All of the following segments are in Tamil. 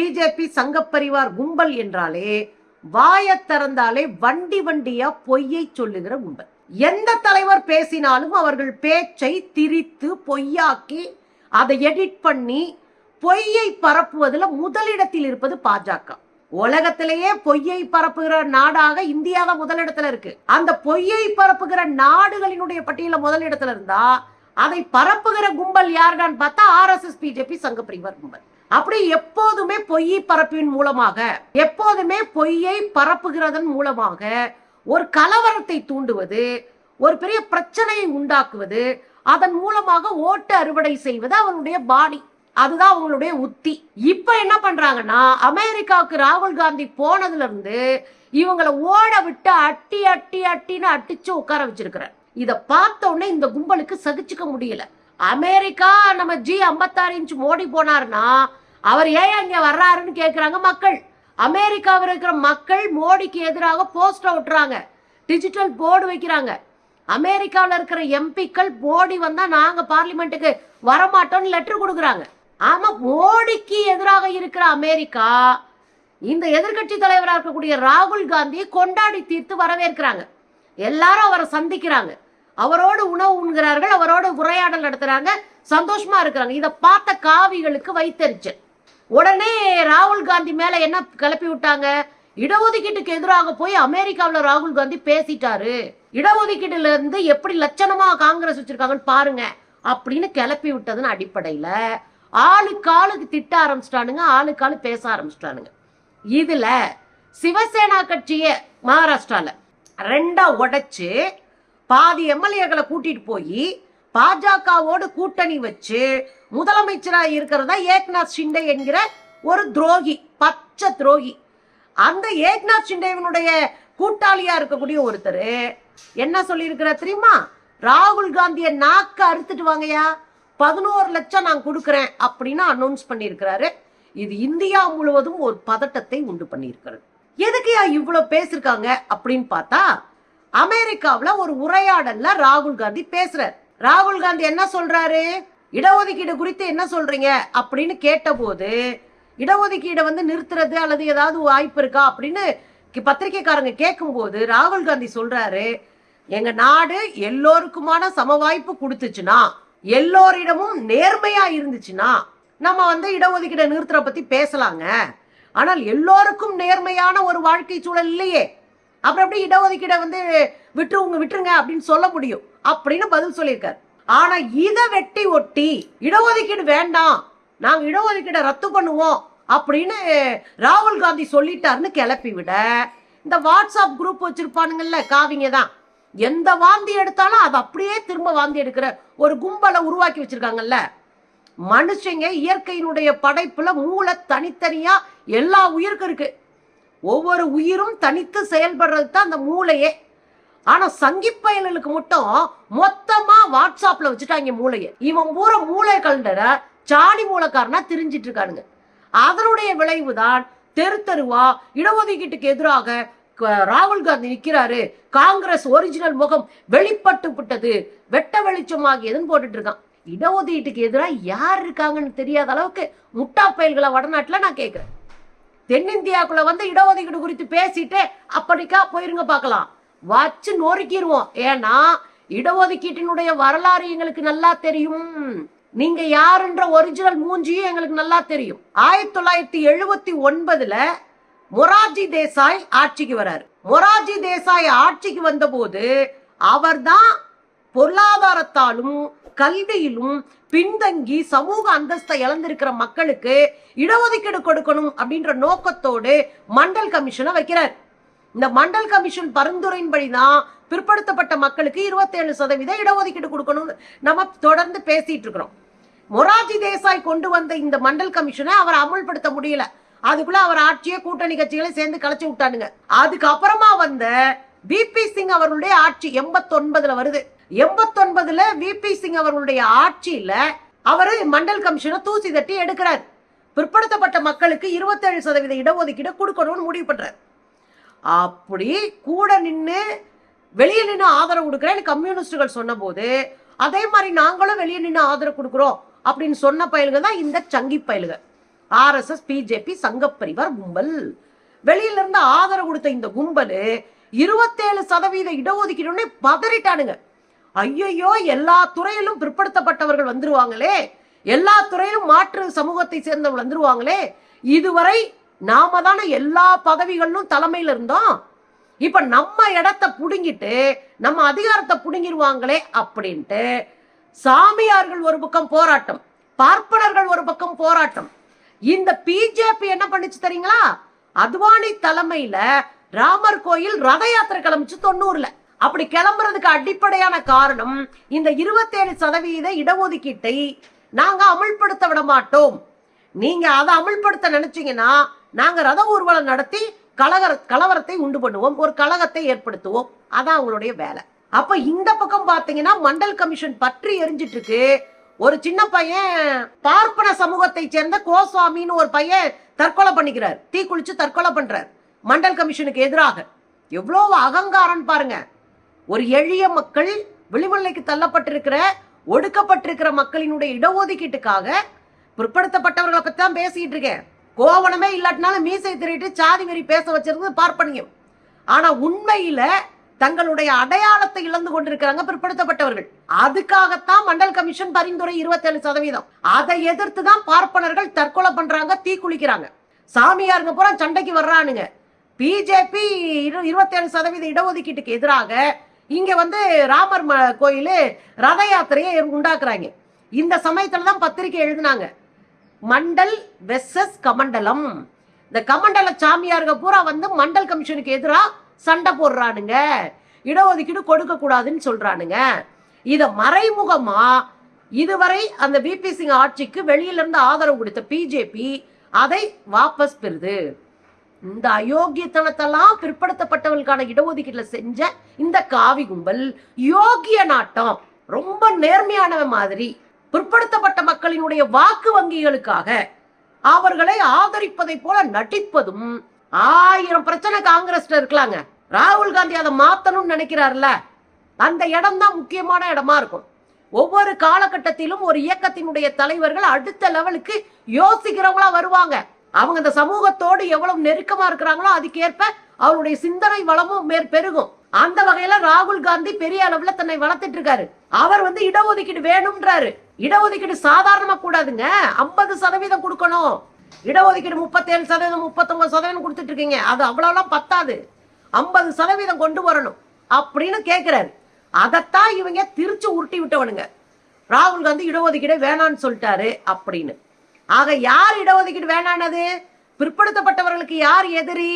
பிஜேபி சங்கப்பரிவார் கும்பல் என்றாலே வாய திறந்தாலே வண்டி வண்டியா பொய்யை சொல்லுகிற கும்பல். எந்த தலைவர் பேசினாலும் அவர்கள் பேச்சை திரித்து பொய்யாக்கி அதை எடிட் பண்ணி பொய்யை பரப்புவதில் முதலிடத்தில் இருப்பது பாஜக. உலகத்திலேயே பொய்யை பரப்புகிற நாடாக இந்தியா தான் முதலிடத்துல இருக்கு. அந்த பொய்யை பரப்புகிற நாடுகளினுடைய பட்டியல முதலிடத்துல இருந்தா அதை பரப்புகிற கும்பல் யாருடான்னு பார்த்தா ஆர்எஸ்எஸ் பிஜேபி சங்க பிரிவர் கும்பல். அப்படி எப்போதுமே பொய்யை பரப்பின் மூலமாக எப்போதுமே பொய்யை பரப்புகிறதன் மூலமாக ஒரு கலவரத்தை தூண்டுவது ஒரு பெரிய பிரச்சனையை உண்டாக்குவது அதன் மூலமாக ஓட்டு அறுவடை செய்வது அவனுடைய பாணி. அதுதான் அவங்களுடைய உத்தி. இப்ப என்ன பண்றாங்கன்னா அமெரிக்காவுக்கு ராகுல் காந்தி போனதுல இருந்து இவங்களை ஓட விட்டு அட்டி அட்டி அட்டின்னு அட்டிச்சு உட்கார வச்சிருக்கிறார். இத பார்த்த உடனே இந்த கும்பலுக்கு சகிச்சுக்க முடியல. அமெரிக்கா நம்ம ஜி ஐம்பத்தாறு இன்ச் மோடி போனாருன்னா அவர் ஏன் இங்க வர்றாருன்னு கேட்கிறாங்க மக்கள். அமெரிக்காவில் இருக்கிற மக்கள் மோடிக்கு எதிராக போஸ்டர் ஒட்டுறாங்க. டிஜிட்டல் போர்டு வைக்கிறாங்க. அமெரிக்காவில் இருக்கிற எம்பிக்கள் மோடி வந்தா நாங்க பார்லிமெண்ட்டுக்கு வரமாட்டோம்னு லெட்டர் கொடுக்குறாங்க. ஆமா மோடிக்கு எதிராக இருக்கிற அமெரிக்கா இந்த எதிர்க்கட்சி தலைவராக இருக்கக்கூடிய ராகுல் காந்தியை கொண்டாடி தீர்த்து வரவேற்கிறாங்க. எல்லாரும் அவரை சந்திக்கிறாங்க. அவரோடு உணவு உண்கிறார்கள் அவரோடு உரையாடல் நடத்துறாங்க சந்தோஷமா இருக்கிறாங்க. இதை பார்த்த காவிகளுக்கு வைத்தறிச்சல். உடனே ராகுல் காந்தி மேல என்ன கிளப்பி விட்டாங்க? இடஒதுக்கீட்டுக்கு எதிராக போய் அமெரிக்காவில் ராகுல் காந்தி பேசிட்டாரு. இடஒதுக்கீட்டுல இருந்து எப்படி லட்சணமா காங்கிரஸ் வச்சிருக்காங்கன்னு பாருங்க. அப்படின்னு கிளப்பி விட்டதுன்னு அடிப்படையில ஆளுக்கு ஆளுக்கு திட்ட ஆரம்பிச்சிட்டானுங்க ஆளுக்கு ஆளு பேச ஆரம்பிச்சிட்டானுங்க. இதுல சிவசேனா கட்சியை மகாராஷ்டிரால ரெண்டா உடைச்சு பாதி எம்எல்ஏக்களை கூட்டிட்டு போய் பாஜகவோடு கூட்டணி வச்சு முதலமைச்சராக இருக்கிறதா ஏக்நாத் ஷிண்டே என்கிற ஒரு துரோகி பச்சை துரோகி. அந்த ஏக்நாத் ஷிண்டேவனுடைய கூட்டாளியா இருக்கக்கூடிய ஒருத்தர் என்ன சொல்லியிருக்கிறார் தெரியுமா? ராகுல் காந்தியை நாக்க அறுத்துட்டு வாங்கயா பதினோரு லட்சம் நான் கொடுக்குறேன் அப்படின்னு அனௌன்ஸ் பண்ணியிருக்கிறாரு. இது இந்தியா முழுவதும் ஒரு பதட்டத்தை உண்டு பண்ணியிருக்கிறது. எதுக்குயா இவ்வளோ பேசியிருக்காங்க அப்படின்னு பார்த்தா அமெரிக்காவில் ஒரு உரையாடல்ல ராகுல் காந்தி பேசுறார். ராகுல் காந்தி என்ன சொல்றாரு? இடஒதுக்கீடு குறித்து என்ன சொல்றீங்க அப்படின்னு கேட்டபோது இடஒதுக்கீடை வந்து நிறுத்துறது அல்லது ஏதாவது வாய்ப்பு இருக்கா அப்படின்னு பத்திரிகைக்காரங்க பத்திரிக்கைக்காரங்க கேட்கும்போது ராகுல் காந்தி சொல்றாரு எங்க நாடு எல்லோருக்குமான சம வாய்ப்பு கொடுத்துச்சுன்னா எல்லோரிடமும் நேர்மையா இருந்துச்சுன்னா நம்ம வந்து இடஒதுக்கீடை நிறுத்துற பத்தி பேசலாங்க. ஆனால் எல்லோருக்கும் நேர்மையான ஒரு வாழ்க்கை சூழல் இல்லையே. அப்புறம் எப்படி இடஒதுக்கீடை வந்து விட்டுருங்க விட்டுருங்க அப்படின்னு சொல்ல முடியும்? அப்படின்னு பதில் சொல்லியிருக்காரு. ஆனா இதை வெட்டி ஒட்டி இடஒதுக்கீடு வேண்டாம் நாங்க இடஒதுக்கீடை ரத்து பண்ணுவோம் அப்படின்னு ராகுல் காந்தி சொல்லிட்டாருன்னு கிளப்பி விட இந்த வாட்ஸ்அப் குரூப் வச்சிருப்பானுங்கல்ல காவிங்க தான். எந்த வாந்தி எடுத்தாலும் அதை அப்படியே திரும்ப வாந்தி எடுக்கிற ஒரு கும்பலை உருவாக்கி வச்சிருக்காங்கல்ல. மனுஷங்க இயற்கையினுடைய படைப்புல மூளை தனித்தனியா எல்லா உயிருக்கும் இருக்கு. ஒவ்வொரு உயிரும் தனித்து செயல்படுறது தான் அந்த மூளையே. ஆனா சங்கி பயலுக்கு மட்டும் மொத்தமா வாட்ஸ்அப்ல வச்சுட்டாங்க மூளையை. இவன் பூரா மூளை கலண்டர சாணி மூளைக்காரனா திரிஞ்சிட்டு இருக்கானுங்க. அதனுடைய விளைவுதான் தெரு தெருவா இடஒதுக்கீட்டுக்கு எதிராக க- ராகுல் காந்தி நிக்கிறாரு. காங்கிரஸ் ஒரிஜினல் முகம் வெளிப்பட்டு விட்டது. வெட்ட வெளிச்சமாகியதுன்னு போட்டுட்டு இருக்கான். இடஒதுக்கீட்டுக்கு எதிராக யார் இருக்காங்கன்னு தெரியாத அளவுக்கு முட்டா பயல்களை வடநாட்டில் நான் கேட்குறேன் தென்னிந்தியாக்குள்ள வந்து இடஒதுக்கீடு குறித்து பேசிட்டு அப்படிக்கா போயிருங்க பார்க்கலாம். வச்சு நொறுக்கிடுவோம் ஏன்னா இடஒதுக்கீட்டினுடைய வரலாறு எங்களுக்கு நல்லா தெரியும். நீங்க யாருன்ற ஒரிஜினல் மூஞ்சியும் எங்களுக்கு நல்லா தெரியும். ஆயிரத்தி தொள்ளாயிரத்தி எழுபத்தி ஒன்பதுல மொரார்ஜி தேசாய் ஆட்சிக்கு வராரு. மொரார்ஜி தேசாய் ஆட்சிக்கு வந்தபோது அவர்தான் பொருளாதாரத்தாலும் கல்வியிலும் பின்தங்கி சமூக அந்தஸ்தை இழந்திருக்கிற மக்களுக்கு இடஒதுக்கீடு கொடுக்கணும் அப்படின்ற நோக்கத்தோடு மண்டல் கமிஷனை வைக்கிறார். இந்த மண்டல் கமிஷன் பரிந்துரையின்படிதான் பிற்படுத்தப்பட்ட மக்களுக்கு இருபத்தேழு சதவீத இடஒதுக்கீடு கொடுக்கணும்னு நம்ம தொடர்ந்து பேசிட்டு இருக்கிறோம். மொரார்ஜி தேசாய் கொண்டு வந்த இந்த மண்டல் கமிஷனை அவர் அமல்படுத்த முடியல. அதுக்குள்ள அவர் ஆட்சியை கூட்டணி கட்சிகளை சேர்ந்து கலைச்சு விட்டானுங்க. அதுக்கப்புறமா வந்த விபி சிங் அவர்களுடைய ஆட்சி எண்பத்தொன்பதுல வருது. எண்பத்தொன்பதுல விபி சிங் அவர்களுடைய ஆட்சியில அவரு மண்டல் கமிஷனை தூசி தட்டி எடுக்கிறார். பிற்படுத்தப்பட்ட மக்களுக்கு இருபத்தேழு சதவீத இடஒதுக்கீடு கொடுக்கணும்னு முடிவு பண்றாரு. அப்படி கூட நின்று வெளியே நின்று ஆதரவு கொடுக்குறேன்னு கம்யூனிஸ்டுகள் சொன்னபோது அதே மாதிரி நாங்களும் வெளியே நின்று ஆதரவு கொடுக்குறோம் அப்படின்னு சொன்ன பயலுங்க தான் இந்த சங்கி பயலுங்க ஆர்எஸ்எஸ் பிஜேபி சங்கப்பரிவார் கும்பல். வெளியிலிருந்து ஆதரவு கொடுத்த இந்த கும்பல் இருபத்தேழு சதவீத இடஒதுக்கீடுன்னு பதறிட்டானுங்க. ஐயையோ எல்லா துறையிலும் பிற்படுத்தப்பட்டவர்கள் வந்துருவாங்களே. எல்லா துறையிலும் மாற்று சமூகத்தை சேர்ந்தவர்கள் வந்துருவாங்களே. இதுவரை நாம தானே எல்லா பதவிகளிலும் தலைமையில இருந்தோம். இப்ப நம்ம இடத்த புடுங்கிட்டு நம்ம அதிகாரத்தை புடுங்கிடுவாங்களே அப்படின்ட்டு சாமியார்கள் ஒரு பக்கம் போராட்டம் பார்ப்பனர்கள் ஒரு பக்கம் போராட்டம். இந்த பிஜேபி என்ன பண்ணுச்சு தெரியுங்களா? அத்வானி தலைமையில ராமர் கோயில் ரத யாத்திரை கிளம்பிச்சு தொண்ணூறுல. அப்படி கிளம்புறதுக்கு அடிப்படையான காரணம் இந்த இருபத்தேழு சதவீத இடஒதுக்கீட்டை நாங்க அமல்படுத்த விட மாட்டோம். நீங்க அதை அமல்படுத்த நினைச்சீங்கன்னா நாங்கள் ரத ஊர்வலம் நடத்தி கலகர கலவரத்தை உண்டு பண்ணுவோம். ஒரு கழகத்தை ஏற்படுத்துவோம். அதான் அவங்களுடைய வேலை. அப்ப இந்த பக்கம் பாத்தீங்கன்னா மண்டல் கமிஷன் பற்றி எரிஞ்சிட்டு இருக்கு ஒரு சின்ன பையன் பார்ப்பன சமூகத்தை சேர்ந்த கோஸ்வாமின்னு ஒரு பையன் தற்கொலை பண்ணிக்கிறார். தீ குளிச்சு தற்கொலை பண்றார். மண்டல் கமிஷனுக்கு எதிராக. எவ்வளோ அகங்காரம் பாருங்க. ஒரு எளிய மக்கள் விளிமலைக்கு தள்ளப்பட்டிருக்கிற ஒடுக்கப்பட்டிருக்கிற மக்களினுடைய இடஒதுக்கீட்டுக்காக பிற்படுத்தப்பட்டவர்களை பத்தி தான் பேசிட்டு இருக்கேன். கோவணமே இல்லாட்டினாலும் மீசை திருட்டு சாதி வெறி பேச வச்சிருந்தது பார்ப்பனியம். ஆனால் உண்மையில் தங்களுடைய அடையாளத்தை இழந்து கொண்டிருக்கிறாங்க பிற்படுத்தப்பட்டவர்கள். அதுக்காகத்தான் மண்டல் கமிஷன் பரிந்துரை இருபத்தேழு சதவீதம். அதை எதிர்த்து தான் பார்ப்பனர்கள் தற்கொலை பண்றாங்க தீ குளிக்கிறாங்க. சாமியாருங்க பூரா சண்டைக்கு வர்றானுங்க. பிஜேபி இருபத்தேழு சதவீத இடஒதுக்கீட்டுக்கு எதிராக இங்க வந்து ராமர் ம- ரத யாத்திரையை உண்டாக்குறாங்க. இந்த சமயத்துல தான் பத்திரிக்கை எழுதினாங்க. மண்டல் வெர்சஸ் கமண்டலம். இந்த கமண்டல சாமியாருங்க பூரா வந்து மண்டல் கமிஷனுக்கு எதிராக சண்டை போடுறானுங்க. இடஒதுக்கீடு கொடுக்க கூடாதுன்னு சொல்றானுங்க. இதை மறைமுகமா இதுவரை அந்த விபி சிங் ஆட்சிக்கு வெளியில இருந்து ஆதரவு கொடுத்த பிஜேபி அதை வாபஸ் பெறுது. இந்த அயோக்கியத்தனத்தெல்லாம் பிற்படுத்தப்பட்டவர்களுக்கான இடஒதுக்கீடுல செஞ்ச இந்த காவி கும்பல் யோகிய நாட்டம் ரொம்ப நேர்மையானவன் மாதிரி பிற்படுத்தப்பட்ட மக்களினுடைய வாக்கு வங்கிகளுக்காக அவர்களை ஆதரிப்பதை போல நடிப்பதும் ஆயிரம் பிரச்சனை காங்கிரஸ்ல இருக்கலாங்க. ராகுல் காந்தி அதை மாத்தணும்னு நினைக்கிறாருல அந்த இடம் தான் முக்கியமான இடமா இருக்கும். ஒவ்வொரு காலகட்டத்திலும் ஒரு இயக்கத்தினுடைய தலைவர்கள் அடுத்த லெவலுக்கு யோசிக்கிறவங்களா வருவாங்க. அவங்க அந்த சமூகத்தோடு எவ்வளவு நெருக்கமா இருக்கிறாங்களோ அதுக்கேற்ப அவருடைய சிந்தனை வளமும் மேற் பெருகும். அந்த வகையில ராகுல் காந்தி பெரிய அளவுல தன்னை வளர்த்துட்டு இருக்காரு. அவர் வந்து இடஒதுக்கீடு வேணும்ன்றாரு. இடஒதுக்கீடு சாதாரணமா கூடாதுங்க. ஐம்பது சதவீதம் கொடுக்கணும். இடஒதுக்கீடு முப்பத்தேழு சதவீதம் முப்பத்தொன்பது சதவீதம் கொடுத்துட்டு இருக்கீங்க. அது அவ்வளோலாம் பத்தாது. ஐம்பது சதவீதம் கொண்டு வரணும் அப்படின்னு கேட்குறாரு அதைத்தான் இவங்க திருச்சி உருட்டி விட்டவனுங்க. ராகுல் காந்தி இடஒதுக்கீடு வேணான்னு சொல்லிட்டாரு அப்படின்னு. ஆக யார் இடஒதுக்கீடு வேணானது? பிற்படுத்தப்பட்டவர்களுக்கு யார் எதிரி?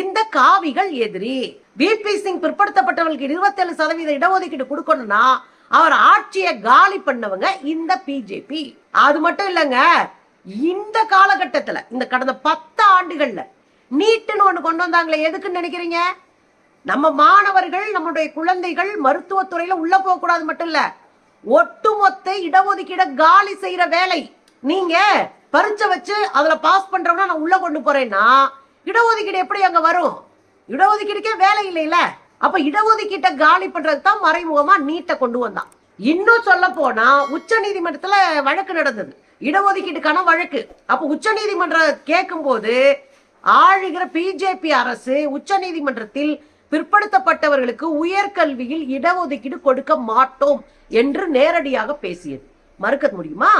இந்த காவிகள் எதிரி. பிபி சிங் பிற்படுத்தப்பட்டவர்களுக்கு இருபத்தேழு சதவீத இடஒதுக்கீடு கொடுக்கணும்னா அவர் ஆட்சியை காலி பண்ணவங்க இந்த பிஜேபி அது மட்டும் இல்லைங்க இந்த காலகட்டத்துல இந்த கடந்த பத்து ஆண்டுகள்ல நீட்டுன்னு ஒண்ணு கொண்டு வந்தாங்களே எதுக்குன்னு நினைக்கிறீங்க? நம்ம மாணவர்கள் நம்முடைய குழந்தைகள் மருத்துவத்துறையில உள்ள போக கூடாது மட்டும் இல்ல ஒட்டுமொத்த இடஒதுக்கீட காலி செய்யற வேலை. நீங்க பரீட்சை வச்சு அதுல பாஸ் பண்றவனா நான் உள்ள கொண்டு போறேன்னா இடஒதுக்கீடு எப்படி அங்க வரும்? இடஒதுக்கீடுக்கே வேலை இல்லைல்ல அப்ப இடஒதுக்கீட்டை காலி பண்றதுக்கு தான் மறைமுகமா நீட்டை கொண்டு வந்தான். இன்னும் சொல்ல போனா உச்ச நீதிமன்றத்துல வழக்கு நடந்தது. இடஒதுக்கீட்டுக்கான வழக்கு. அப்ப உச்ச நீதிமன்றம் கேட்கும் போது ஆளுகிற பிஜேபி அரசு உச்ச நீதிமன்றத்தில் பிற்படுத்தப்பட்டவர்களுக்கு உயர்கல்வியில் இடஒதுக்கீடு கொடுக்க மாட்டோம் என்று நேரடியாக பேசியது. மறுக்க முடியுமா?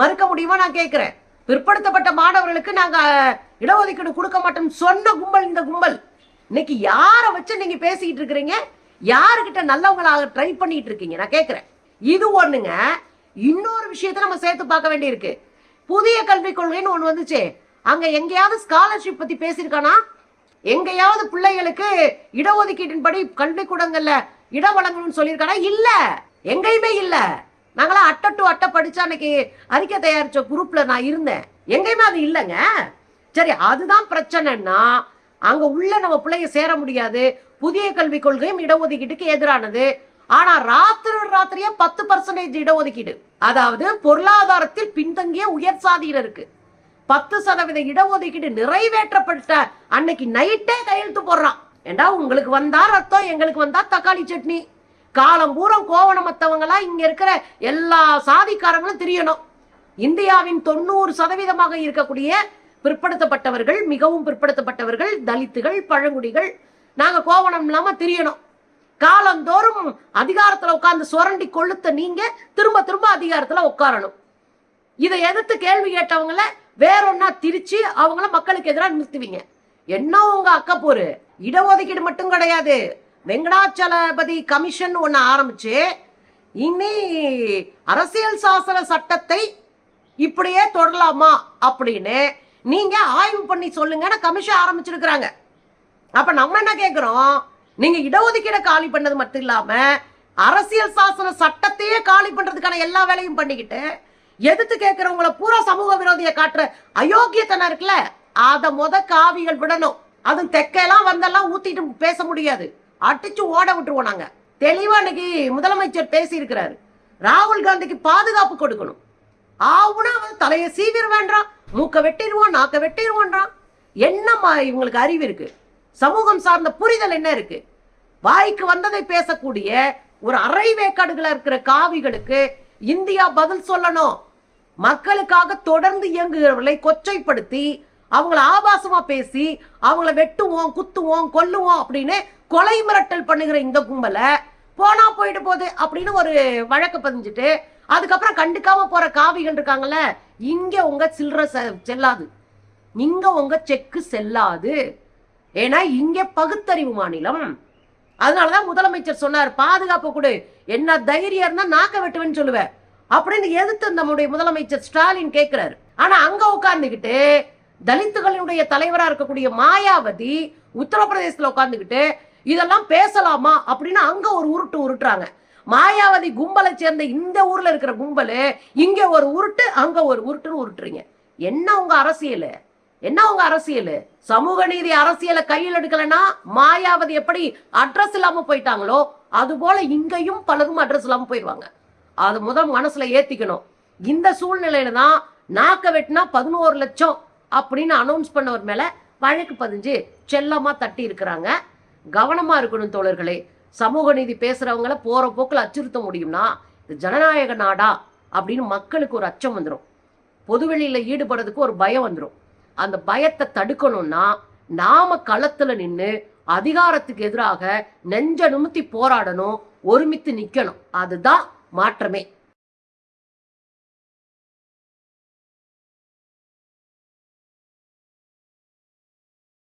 மறுக்க முடியுமா நான் கேட்கிறேன். பிற்படுத்தப்பட்ட மாணவர்களுக்கு நாங்க இடஒதுக்கீடு கொடுக்க மாட்டோம் சொன்ன கும்பல் இந்த கும்பல். இன்னைக்கு யாரை வச்சு நீங்க பேசிக்கிட்டு இருக்கிறீங்க? யாருக்கிட்ட நல்லவங்களாக ட்ரை பண்ணிட்டு இருக்கீங்க? நான் கேட்கிறேன் இது ஒண்ணுங்க. இன்னொரு விஷயத்த நம்ம சேர்த்து பார்க்க வேண்டியிருக்கு. புதிய கல்விக் கொள்கைன்னு ஒண்ணு வந்துச்சு. அங்க எங்கேயாவது ஸ்காலர்ஷிப் பத்தி பேசியிருக்கானா? எங்கேயாவது பிள்ளைகளுக்கு இடஒதுக்கீட்டின்படி கல்விக்கூடங்கள்ல இடம் வழங்கணும்னு சொல்லியிருக்கானா? இல்ல. எங்கேயுமே இல்ல. நாங்களாம் அட்டை டு அட்டை படிச்சா அன்னைக்கு அறிக்கை தயாரிச்ச குரூப்ல நான் இருந்தேன். எங்கேயுமே அது இல்லைங்க. சரி அதுதான் பிரச்சனைன்னா அங்க உள்ள நம்ம பிள்ளைங்க சேர முடியாது. புதிய கல்விக் கொள்கையும் இடஒதுக்கீட்டுக்கு எதிரானது. ஆனா ராத்திரி ராத்திரியே பத்து பர்சன்டேஜ் இடஒதுக்கீடு. அதாவது பொருளாதாரத்தில் பின்தங்கிய உயர் சாதியினருக்கு. பத்து சதவீத இடஒதுக்கீடு நிறைவேற்றப்பட்ட அன்னைக்கு நைட்டே கையெழுத்து போடுறான். ஏண்டா உங்களுக்கு வந்தா ரத்தம் எங்களுக்கு வந்தா தக்காளி சட்னி. காலம் பூரம் கோவணம் மத்தவங்களா இங்க இருக்கிற எல்லா சாதிக்காரங்களும் தெரியணும். இந்தியாவின் தொண்ணூறு சதவீதமாக இருக்கக்கூடிய பிற்படுத்தப்பட்டவர்கள் மிகவும் பிற்படுத்தப்பட்டவர்கள் தலித்துகள் பழங்குடிகள். நாங்க கோவணம் இல்லாம திரியணும். காலந்தோறும் அதிகாரத்துல உட்கார்ந்து சுரண்டி கொளுத்த நீங்க திரும்ப திரும்ப அதிகாரத்துல உட்காரணும். இதை எதிர்த்து கேள்வி கேட்டவங்கள வேறொன்னா திரிச்சு அவங்கள மக்களுக்கு எதிராக நிறுத்துவீங்க. என்ன உங்க அக்கப்போரு இடஒதுக்கீடு மட்டும் கிடையாது. வெங்கடாச்சலபதி கமிஷன் ஒன்று ஆரம்பிச்சு இனி அரசியல் சாசன சட்டத்தை இப்படியே தொடரலாமா அப்படின்னு நீங்க ஆய்வு பண்ணி சொல்லுங்கன்னு கமிஷன் ஆரம்பிச்சிருக்கிறாங்க. அப்ப நம்ம என்ன கேட்கிறோம் நீங்க இடஒதுக்கீடை காலி பண்ணது மட்டும் இல்லாம அரசியல் சாசன சட்டத்தையே காலி பண்றதுக்கான எல்லா வேலையும் பண்ணிக்கிட்டு எதிர்த்து கேட்கிறவங்கள பூரா சமூக விரோதிய காட்டுற அயோக்கியத்தனம் இருக்குல்ல? அதை முத காவிகள் விடணும். அதுவும் தெக்கையெல்லாம் வந்தெல்லாம் ஊத்திட்டு பேச முடியாது. அடிச்சு ஓட விட்டுருவோம் நாங்க. தெளிவா இன்னைக்கு முதலமைச்சர் பேசியிருக்கிறாரு. ராகுல் காந்திக்கு பாதுகாப்பு கொடுக்கணும். ஆவுனா அவன் தலையை சீவிர வேண்டாம். மூக்கை வெட்டிடுவோம் நாக்க வெட்டிடுவோன்றான் என்னம்மா இவங்களுக்கு அறிவு இருக்கு? சமூகம் சார்ந்த புரிதல் என்ன இருக்கு? வாய்க்கு வந்ததை பேசக்கூடிய ஒரு அரை வேக்காடுகளா இருக்கிற காவிகளுக்கு இந்தியா பதில் சொல்லணும். மக்களுக்காக தொடர்ந்து இயங்குகிறவர்களை கொச்சைப்படுத்தி அவங்கள ஆபாசமா பேசி அவங்கள வெட்டுவோம் குத்துவோம் கொல்லுவோம் அப்படின்னு கொலை மிரட்டல் பண்ணுகிற இந்த கும்பலை போனா போயிட்டு போகுது அப்படின்னு ஒரு வழக்கு பதிஞ்சுட்டு அதுக்கப்புறம் கண்டுக்காம போற காவிகள் இருக்காங்கல்ல இங்க உங்க சில்லற செ- செல்லாது. இங்க உங்க செக்கு செல்லாது. ஏன்னா இங்க பகுத்தறிவு மாநிலம். அதனாலதான் முதலமைச்சர் சொன்னார் பாதுகாப்பு கொடு. என்ன தைரியம் இருந்தா நாக்க வெட்டுவேன்னு சொல்லுவேன். அப்படின்னு எதிர்த்து நம்முடைய முதலமைச்சர் ஸ்டாலின் கேட்கிறாரு ஆனா அங்க உட்கார்ந்துகிட்டு தலித்துகளினுடைய தலைவரா இருக்கக்கூடிய மாயாவதி உத்தரப்பிரதேசத்துல உட்கார்ந்துகிட்டு இதெல்லாம் பேசலாமா அப்படின்னு அங்க ஒரு உருட்டு உருட்டுறாங்க. மாயாவதி கும்பலை சேர்ந்த இந்த ஊர்ல இருக்கிற கும்பல் இங்க ஒரு உருட்டு அங்க ஒரு உருட்டுன்னு உருட்டுறீங்க. என்ன உங்க அரசியல்? என்ன உங்க அரசியல்? சமூக நீதி அரசியலை கையில் எடுக்கலன்னா மாயாவதி எப்படி அட்ரஸ் இல்லாம போயிட்டாங்களோ அது போல இங்கேயும் பலரும் அட்ரஸ் இல்லாம போயிடுவாங்க. அது முதல் மனசுல ஏத்திக்கணும். இந்த சூழ்நிலையில தான் நாக்க வெட்டினா பதினோரு லட்சம் அப்படின்னு அனௌன்ஸ் பண்ணவர் மேல வழக்கு பதிஞ்சு செல்லமா தட்டி இருக்கிறாங்க. கவனமா இருக்கணும் தோழர்களே. சமூக நீதி பேசுறவங்கள போற போக்கில் அச்சுறுத்த முடியும்னா இது ஜனநாயக நாடா அப்படின்னு மக்களுக்கு ஒரு அச்சம் வந்துடும் பொதுவெளியில் ஈடுபடுறதுக்கு ஒரு பயம் வந்துடும் அந்த பயத்தை தடுக்கணும்னா நாம களத்துல நின்று அதிகாரத்துக்கு எதிராக நெஞ்ச நிமித்தி போராடணும் ஒருமித்து நிக்கணும். அதுதான் மாற்றமே.